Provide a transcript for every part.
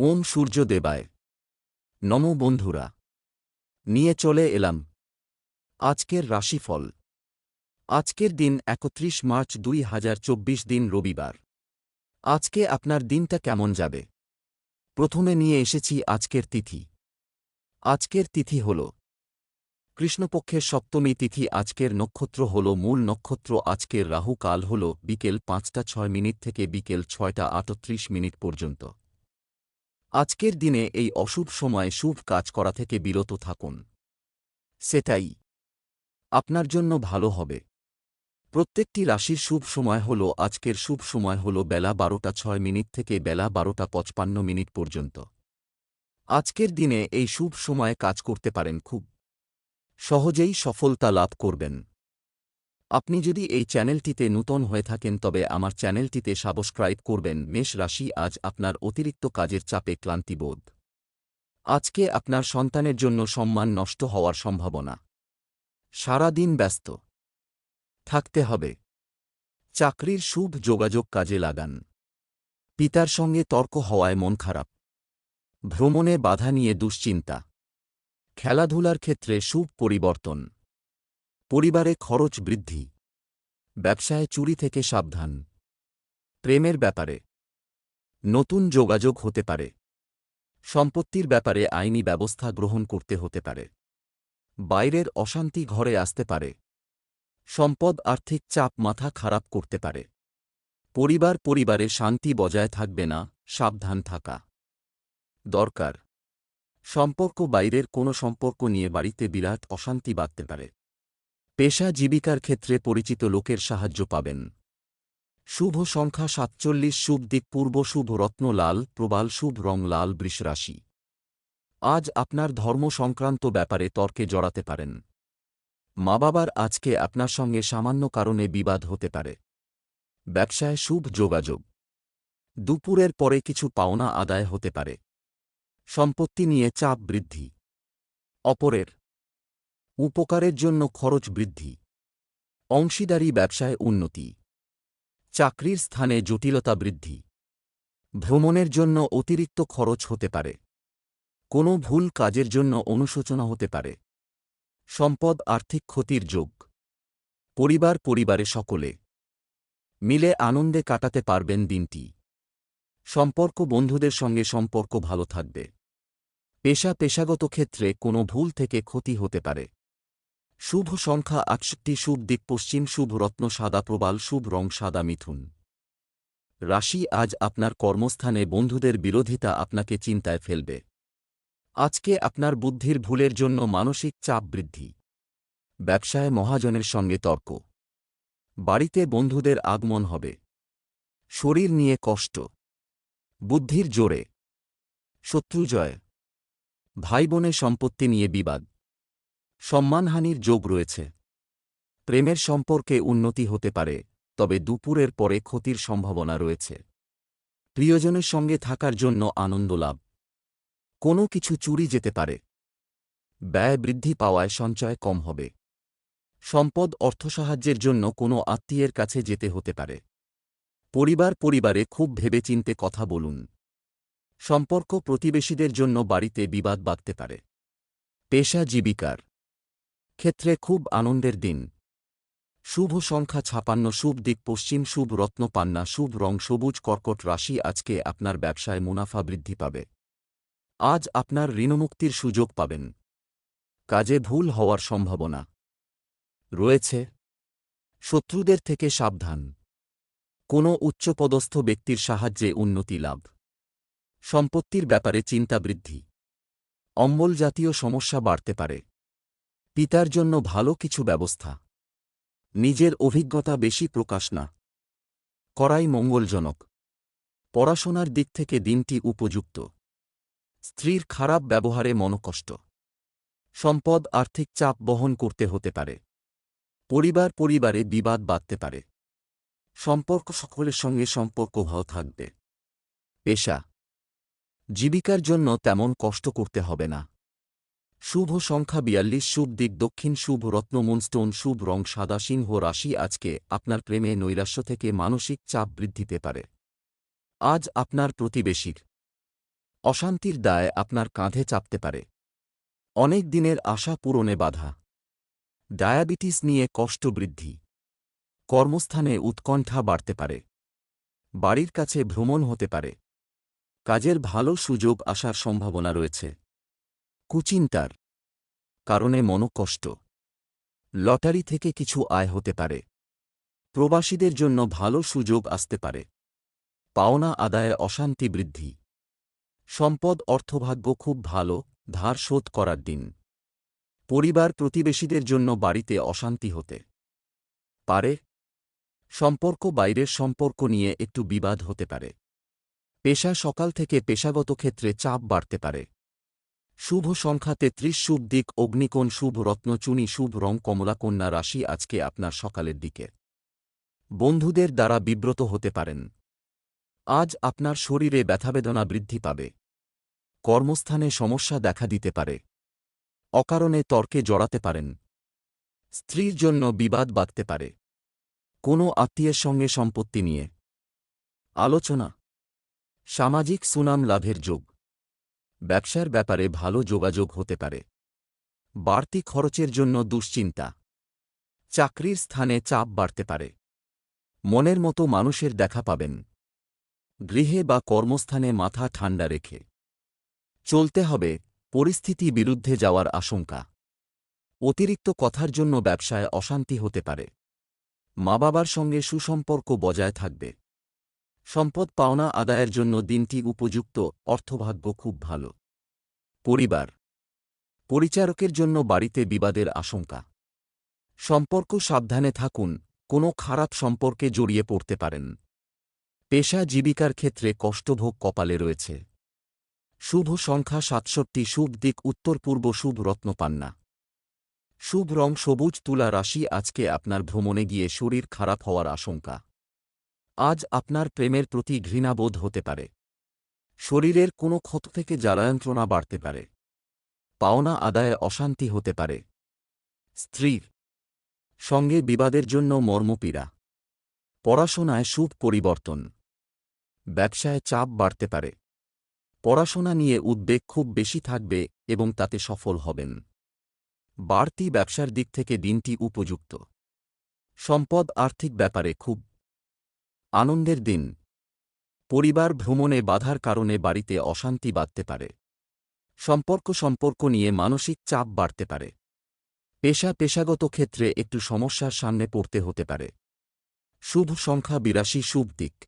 ওম সূর্য দেবায়। নম বন্ধুরা, নিয়ে চলে এলাম। আজকের রাশিফল। আজকের দিন একত্রিশ মার্চ দুই হাজার চব্বিশ দিন রবিবার। আজকে আপনার দিনটা কেমন যাবে? প্রথমে নিয়ে এসেছি আজকের তিথি। আজকের তিথি হল, কৃষ্ণপক্ষের সপ্তমী তিথি আজকের নক্ষত্র হল মূল নক্ষত্র। আজকের রাহু কাল হল বিকেল পাঁচটা ছয় মিনিট থেকে বিকেল ছয়টা আটত্রিশ মিনিট পর্যন্ত। আজকের দিনে এই অশুভ সময়ে শুভ কাজ করা থেকে বিরত থাকুন। সেটাই। আপনার জন্য ভালো হবে। প্রত্যেকটি রাশির শুভ সময় হল আজকের শুভ সময় হল বেলা বারোটা ছয় মিনিট থেকে বেলা বারোটা পঁচপান্ন মিনিট পর্যন্ত। আজকের দিনে এই শুভ সময়ে কাজ করতে পারেন খুব। সহজেই সফলতা লাভ করবেন। আপনি যদি এই চ্যানেলটিতে নূতন হয়ে থাকেন তবে আমার চ্যানেলটিতে সাবস্ক্রাইব করবেন। মেষ রাশি আজ আপনার অতিরিক্ত কাজের চাপে ক্লান্তিবোধ। আজকে আপনার সন্তানের জন্য সম্মান নষ্ট হওয়ার সম্ভাবনা। সারা দিন ব্যস্ত। থাকতে হবে। চাকরির শুভ যোগাযোগ কাজে লাগান। পিতার সঙ্গে তর্ক হওয়ায় মন খারাপ। ভ্রমণে বাধা নিয়ে দুশ্চিন্তা। খেলাধুলার ক্ষেত্রে শুভ পরিবর্তন। পরিবারে খরচ বৃদ্ধি। ব্যবসায় চুরি থেকে সাবধান। প্রেমের ব্যাপারে। নতুন যোগাযোগ হতে পারে। সম্পত্তির ব্যাপারে আইনি ব্যবস্থা গ্রহণ করতে হতে পারে। বাইরের অশান্তি ঘরে আসতে পারে। সম্পদ আর্থিক চাপ মাথা খারাপ করতে পারে। পরিবার পরিবারে শান্তি বজায় থাকবে না, সাবধান থাকা। দরকার। সম্পর্ক বাইরের কোনো সম্পর্ক নিয়ে বাড়িতে বিরাট অশান্তি বাঁধতে পারে। পেশা জীবিকার ক্ষেত্রে পরিচিত লোকের সাহায্য পাবেন। শুভ সংখ্যা সাতচল্লিশ, শুভ দিক পূর্ব, শুভ রত্ন লাল, প্রবাল, শুভ রং লাল বৃষরাশি আজ আপনার ধর্ম সংক্রান্ত ব্যাপারে তর্কে জড়াতে পারেন। মা বাবার আজকে আপনার সঙ্গে সামান্য কারণে বিবাদ হতে পারে। ব্যবসায় শুভ যোগাযোগ। দুপুরের পরে কিছু পাওনা আদায় হতে পারে। সম্পত্তি নিয়ে চাপ বৃদ্ধি। অপরের উপকারের জন্য খরচ বৃদ্ধি। অংশীদারি ব্যবসায় উন্নতি। চাকরির স্থানে জটিলতা বৃদ্ধি। ভ্রমণের জন্য অতিরিক্ত খরচ হতে পারে। কোনো ভুল কাজের জন্য অনুশোচনা হতে পারে। সম্পদ আর্থিক ক্ষতির যোগ। পরিবার পরিবারে সকলে। মিলে আনন্দে কাটাতে পারবেন দিনটি। সম্পর্ক বন্ধুদের সঙ্গে সম্পর্ক ভালো থাকবে। পেশা পেশাগত ক্ষেত্রে কোনো ভুল থেকে ক্ষতি হতে পারে। শুভ সংখ্যা আটষট্টি, শুভ দিক পশ্চিম, শুভ রত্ন সাদা প্রবাল, শুভ রং সাদা মিথুন। রাশি আজ আপনার কর্মস্থানে বন্ধুদের বিরোধিতা আপনাকে চিন্তায় ফেলবে। আজকে আপনার বুদ্ধির ভুলের জন্য মানসিক চাপ বৃদ্ধি। ব্যবসায় মহাজনের সঙ্গে তর্ক। বাড়িতে বন্ধুদের আগমন হবে। শরীর নিয়ে কষ্ট। বুদ্ধির জোরে। শত্রুজয়। ভাই বোনের সম্পত্তি নিয়ে বিবাদ। সম্মানহানির যোগ রয়েছে। প্রেমের সম্পর্কে উন্নতি হতে পারে, তবে দুপুরের পরে ক্ষতির সম্ভাবনা রয়েছে। প্রিয়জনের সঙ্গে থাকার জন্য আনন্দ লাভ। কোনো কিছু চুরি যেতে পারে। ব্যয় বৃদ্ধি পাওয়ায় সঞ্চয় কম হবে। সম্পদ অর্থসাহায্যের জন্য কোনো আত্মীয়ের কাছে যেতে হতে পারে। পরিবার পরিবারে খুব ভেবেচিন্তে কথা বলুন। সম্পর্ক প্রতিবেশীদের জন্য বাড়িতে বিবাদ বাঁধতে পারে। পেশা জীবিকার। ক্ষেত্রে খুব আনন্দের দিন। শুভ সংখ্যা ছাপান্ন, শুভ দিক পশ্চিম, শুভ রত্ন পান্না, শুভ রং, সবুজ কর্কট রাশি আজকে আপনার ব্যবসায় মুনাফা বৃদ্ধি পাবে। আজ আপনার ঋণমুক্তির সুযোগ পাবেন। কাজে ভুল হওয়ার সম্ভাবনা। রয়েছে। শত্রুদের থেকে সাবধান। কোনো উচ্চপদস্থ ব্যক্তির সাহায্যে উন্নতি লাভ। সম্পত্তির ব্যাপারে চিন্তা বৃদ্ধি। অম্বল জাতীয় সমস্যা বাড়তে পারে। পিতার জন্য ভালো কিছু ব্যবস্থা। নিজের অভিজ্ঞতা বেশি প্রকাশ না। করাই মঙ্গলজনক। পড়াশোনার দিক থেকে দিনটি উপযুক্ত। স্ত্রীর খারাপ ব্যবহারে মনকষ্ট। সম্পদ আর্থিক চাপ বহন করতে হতে পারে। পরিবার পরিবারে বিবাদ বাঁধতে পারে। সম্পর্ক সকলের সঙ্গে সম্পর্ক ভালো থাকবে। পেশা। জীবিকার জন্য তেমন কষ্ট করতে হবে না। শুভ সংখ্যা বিয়াল্লিশ, শুভ দিক দক্ষিণ, শুভ রত্ন, মুনস্টোন, শুভ রং, সাদা সিংহ রাশি আজকে আপনার প্রেমে নৈরাশ্য থেকে মানসিক চাপ বৃদ্ধিতে পারে। আজ আপনার প্রতিবেশীর অশান্তির দায় আপনার কাঁধে চাপতে পারে। অনেক দিনের আশা পূরণে বাধা। ডায়াবেটিস নিয়ে কষ্ট বৃদ্ধি। কর্মস্থানে উৎকণ্ঠা বাড়তে পারে। বাড়ির কাছে ভ্রমণ হতে পারে। কাজের ভালো সুযোগ আসার সম্ভাবনা রয়েছে। কুচিন্তার কারণে মনোকষ্ট। লটারি থেকে কিছু আয় হতে পারে। প্রবাসীদের জন্য ভালো সুযোগ আসতে পারে। পাওনা আদায়ে অশান্তি বৃদ্ধি। সম্পদ অর্থভাগ্য খুব ভালো, ধার শোধ করার দিন। পরিবার প্রতিবেশীদের জন্য বাড়িতে অশান্তি হতে পারে। সম্পর্ক বাইরের সম্পর্ক নিয়ে একটু বিবাদ হতে পারে। পেশা সকাল থেকে পেশাগত ক্ষেত্রে চাপ বাড়তে পারে। শুভ সংখ্যা তেত্রিশ, শুভ দিক, অগ্নিকোণ, শুভ রত্নচুনি শুভ রং কমলাকন্যা রাশি আজকে আপনার সকালের দিকে। বন্ধুদের দ্বারা বিব্রত হতে পারেন। আজ আপনার শরীরে ব্যথাবেদনা বৃদ্ধি পাবে। কর্মস্থানে সমস্যা দেখা দিতে পারে। অকারণে তর্কে জড়াতে পারেন। স্ত্রীর জন্য বিবাদ বাঁধতে পারে। কোনো আত্মীয়ের সঙ্গে সম্পত্তি নিয়ে। আলোচনা। সামাজিক সুনাম লাভের যোগ। ব্যবসার ব্যাপারে ভালো যোগাযোগ হতে পারে। বাড়তি খরচের জন্য দুশ্চিন্তা। চাকরির স্থানে চাপ বাড়তে পারে। মনের মতো মানুষের দেখা পাবেন। গৃহে বা কর্মস্থানে মাথা ঠান্ডা রেখে। চলতে হবে, পরিস্থিতি বিরুদ্ধে যাওয়ার আশঙ্কা। অতিরিক্ত কথার জন্য ব্যবসায় অশান্তি হতে পারে। মা বাবার সঙ্গে সুসম্পর্ক বজায় থাকবে। সম্পদ পাওনা আদায়ের জন্য দিনটি উপযুক্ত, অর্থভাগ্য খুব ভালো। পরিবার। পরিচারকের জন্য বাড়িতে বিবাদের আশঙ্কা। সম্পর্ক সাবধানে থাকুন, কোনো খারাপ সম্পর্কে জড়িয়ে পড়তে পারেন। পেশা জীবিকার ক্ষেত্রে কষ্টভোগ কপালে রয়েছে। শুভ সংখ্যা সাতষট্টি, শুভ দিক উত্তর পূর্ব, শুভ রত্নপান্না শুভ রং সবুজ তুলা রাশি, আজকে আপনার ভ্রমণে গিয়ে শরীর খারাপ হওয়ার আশঙ্কা। আজ আপনার প্রেমের প্রতি ঘৃণাবোধ হতে পারে। শরীরের কোনো ক্ষত থেকে জ্বালায়ন্ত্রণা বাড়তে পারে। পাওনা আদায়ে অশান্তি হতে পারে। স্ত্রীর সঙ্গে বিবাদের জন্য মর্মপীড়া। পড়াশোনায় শুভ পরিবর্তন। ব্যবসায় চাপ বাড়তে পারে। পড়াশোনা নিয়ে উদ্বেগ খুব বেশি থাকবে এবং তাতে সফল হবেন। বাড়তি ব্যবসার দিক থেকে দিনটি উপযুক্ত। সম্পদ আর্থিক ব্যাপারে খুব আনন্দের দিন। পরিবার ভ্রমণে বাধার কারণে বাড়িতে অশান্তি বাঁধতে পারে। সম্পর্ক সম্পর্ক নিয়ে মানসিক চাপ বাড়তে পারে। পেশা পেশাগত ক্ষেত্রে একটু সমস্যার সামনে পড়তে হতে পারে। শুভ সংখ্যা বিরাশি, শুভ দিক।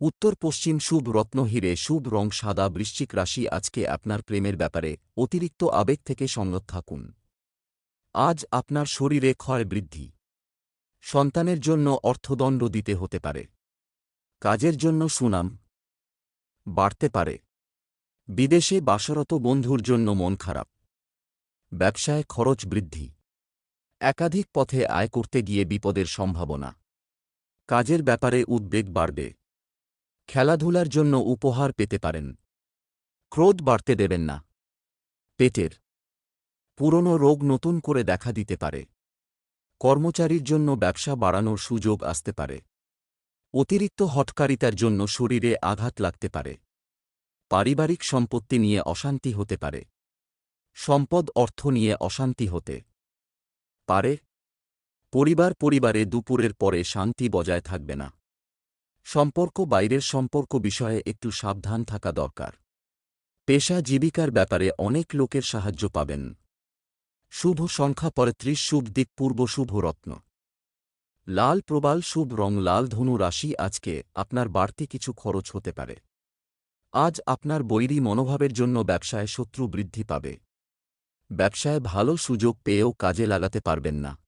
উত্তর পশ্চিম শুভ রত্নহীরে শুভ রং সাদা, বৃশ্চিক রাশি আজকে আপনার প্রেমের ব্যাপারে অতিরিক্ত আবেগ থেকে সংগত থাকুন। আজ আপনার শরীরে ক্ষয় বৃদ্ধি। সন্তানের জন্য অর্থদণ্ড দিতে হতে পারে। কাজের জন্য সুনাম বাড়তে পারে। বিদেশে বাসরত বন্ধুর জন্য মন খারাপ। ব্যবসায় খরচ বৃদ্ধি। একাধিক পথে আয় করতে গিয়ে বিপদের সম্ভাবনা। কাজের ব্যাপারে উদ্বেগ বাড়বে। খেলাধুলার জন্য উপহার পেতে পারেন। ক্রোধ বাড়তে দেবেন না। পেটের। পুরনো রোগ নতুন করে দেখা দিতে পারে। কর্মচারীর জন্য ব্যবসা বাড়ানোর সুযোগ আসতে পারে। অতিরিক্ত হটকারিতার জন্য শরীরে আঘাত লাগতে পারে। পারিবারিক সম্পত্তি নিয়ে অশান্তি হতে পারে। সম্পদ অর্থ নিয়ে অশান্তি হতে পারে। পরিবার পরিবারে দুপুরের পরে শান্তি বজায় থাকবে না। সম্পর্ক বাইরের সম্পর্ক বিষয়ে একটু সাবধান থাকা দরকার। পেশা জীবিকার ব্যাপারে অনেক লোকের সাহায্য পাবেন। শুভ সংখ্যা পঁয়ত্রিশ শুভ দিক পূর্ব, শুভ রত্ন। লাল প্রবাল, শুভ রং, লাল ধনু রাশি, আজকে আপনার বাড়তি কিছু খরচ হতে পারে। আজ আপনার বৈরী মনোভাবের জন্য ব্যবসায় শত্রু বৃদ্ধি পাবে। ব্যবসায় ভালো সুযোগ পেয়েও কাজে লাগাতে পারবেন না।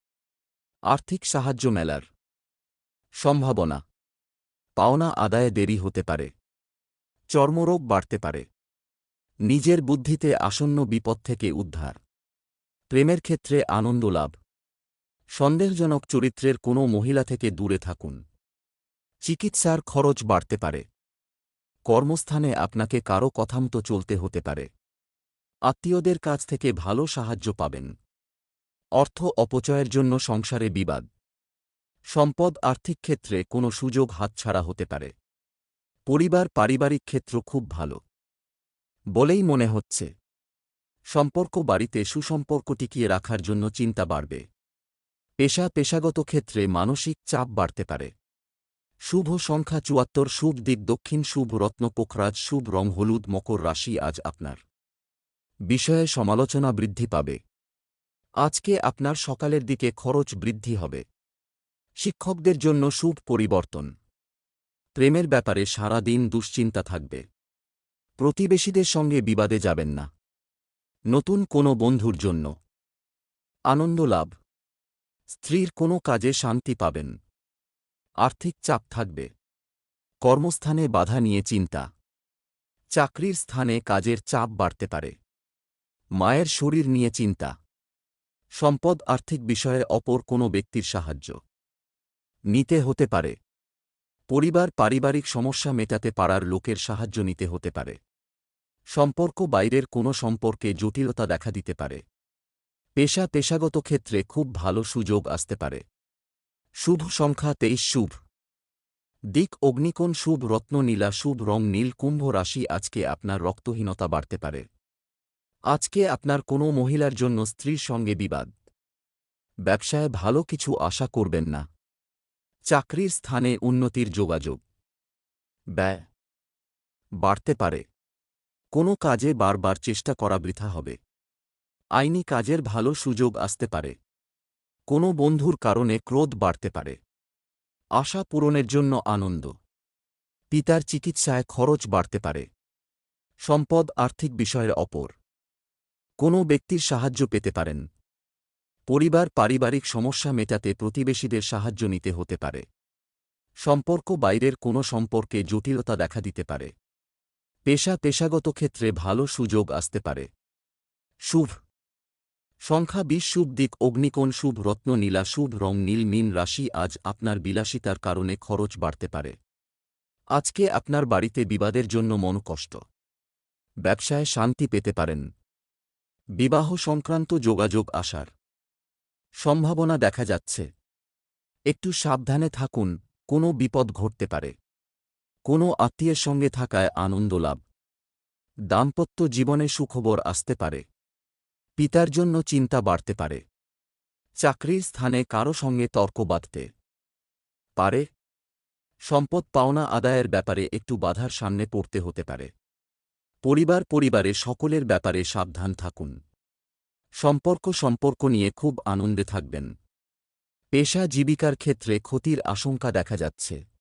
আর্থিক সাহায্য মেলার সম্ভাবনা। পাওনা আদায়ে দেরি হতে পারে। চর্মরোগ বাড়তে পারে। নিজের বুদ্ধিতে আসন্ন বিপদ থেকে উদ্ধার। প্রেমের ক্ষেত্রে আনন্দ লাভ। সন্দেহজনক চরিত্রের কোনো মহিলা থেকে দূরে থাকুন। চিকিৎসার খরচ বাড়তে পারে। কর্মস্থানে আপনাকে কারও কথামতো চলতে হতে পারে। আত্মীয়দের কাছ থেকে ভালো সাহায্য পাবেন। অর্থ অপচয়ের জন্য সংসারে বিবাদ। সম্পদ আর্থিক ক্ষেত্রে কোনো সুযোগ হাতছাড়া হতে পারে। পরিবার পারিবারিক ক্ষেত্র খুব ভালো। বলেই মনে হচ্ছে। সম্পর্ক বাড়িতে সুসম্পর্ক টিকিয়ে রাখার জন্য চিন্তা বাড়বে। পেশা পেশাগত ক্ষেত্রে মানসিক চাপ বাড়তে পারে। শুভ সংখ্যা চুয়াত্তর, শুভ দিক দক্ষিণ, শুভ রত্ন পোখরাজ, শুভ রং হলুদ, মকর রাশি আজ আপনার। বিষয়ে সমালোচনা বৃদ্ধি পাবে। আজকে আপনার সকালের দিকে খরচ বৃদ্ধি হবে। শিক্ষকদের জন্য শুভ পরিবর্তন। প্রেমের ব্যাপারে সারা দিন দুশ্চিন্তা থাকবে। প্রতিবেশীদের সঙ্গে বিবাদে যাবেন না। নতুন কোনো বন্ধুর জন্য। আনন্দ লাভ। স্ত্রীর কোনো কাজে শান্তি পাবেন। আর্থিক চাপ থাকবে। কর্মস্থানে বাধা নিয়ে চিন্তা। চাকরির স্থানে কাজের চাপ বাড়তে পারে। মায়ের শরীর নিয়ে চিন্তা। সম্পদ আর্থিক বিষয়ে অপর কোনো ব্যক্তির সাহায্য। নিতে হতে পারে। পরিবার পারিবারিক সমস্যা মেটাতে পারার লোকের সাহায্য নিতে হতে পারে। সম্পর্ক বাইরের কোনো সম্পর্কে জটিলতা দেখা দিতে পারে। পেশা পেশাগত ক্ষেত্রে খুব ভালো সুযোগ আসতে পারে। শুভ সংখ্যা তেইশ শুভ। দিক অগ্নিকোণ শুভ রত্ন নীলা শুভ রং নীল কুম্ভ রাশি আজকে আপনার রক্তহীনতা বাড়তে পারে। আজকে আপনার কোনো মহিলার জন্য স্ত্রীর সঙ্গে বিবাদ। ব্যবসায় ভালো কিছু আশা করবেন না। চাকরির স্থানে উন্নতির যোগাযোগ। ব্যয় বাড়তে পারে। কোনো কাজে বারবার চেষ্টা করা বৃথা হবে। আইনি কাজের ভালো সুযোগ আসতে পারে। কোনো বন্ধুর কারণে ক্রোধ বাড়তে পারে। আশা পূরণের জন্য আনন্দ। পিতার চিকিৎসায় খরচ বাড়তে পারে। সম্পদ আর্থিক বিষয়ের অপর। কোনো ব্যক্তির সাহায্য পেতে পারেন। পরিবার পারিবারিক সমস্যা মেটাতে প্রতিবেশীদের সাহায্য নিতে হতে পারে। সম্পর্ক বাইরের কোনো সম্পর্কে জটিলতা দেখা দিতে পারে। পেশা পেশাগত ক্ষেত্রে ভালো সুযোগ আসতে পারে। শুভ। সংখ্যা বিশ শুভ দিক, অগ্নিকোণ, শুভ রত্ন, নীলা, শুভ রং, নীল, মিন রাশি আজ আপনার বিলাসিতার কারণে খরচ বাড়তে পারে। আজকে আপনার বাড়িতে বিবাদের জন্য মন কষ্ট। ব্যবসায় শান্তি পেতে পারেন। বিবাহ সংক্রান্ত যোগাযোগ আসার সম্ভাবনা দেখা যাচ্ছে। একটু সাবধানে থাকুন, কোনো বিপদ ঘটতে পারে। কোনো আত্মীয়ের সঙ্গে থাকায় আনন্দ লাভ। দাম্পত্য জীবনে সুখবর আসতে পারে। পিতার জন্য চিন্তা বাড়তে পারে। চাকরির স্থানে কারও সঙ্গে তর্ক বাঁধতে পারে। সম্পদ পাওনা আদায়ের ব্যাপারে একটু বাধার সামনে পড়তে হতে পারে। পরিবার পরিবারে সকলের ব্যাপারে সাবধান থাকুন। সম্পর্ক সম্পর্ক নিয়ে খুব আনন্দে থাকবেন। পেশা জীবিকার ক্ষেত্রে ক্ষতির আশঙ্কা দেখা যাচ্ছে।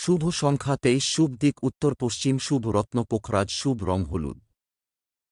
শুভ সংখ্যা তেইশ শুভ দিক উত্তর পশ্চিম শুভ রত্ন পোখরাজ শুভ রং হলুদ।